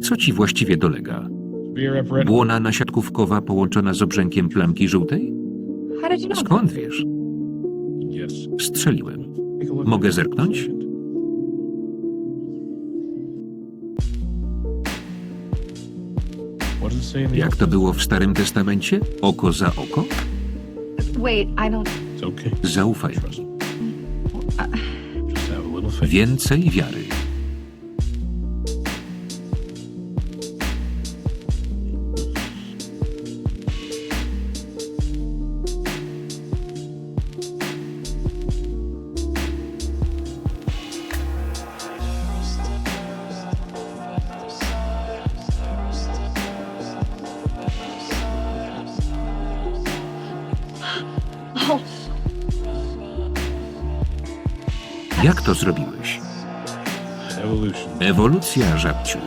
Co ci właściwie dolega? Błona nasiadkówkowa połączona z obrzękiem plamki żółtej? Skąd wiesz? Strzeliłem. Mogę zerknąć? Jak to było w Starym Testamencie? Oko za oko? Wait, I don't. It's okay. Zaufaj. Więcej wiary. Jak to zrobiłeś? Ewolucja, żabciu.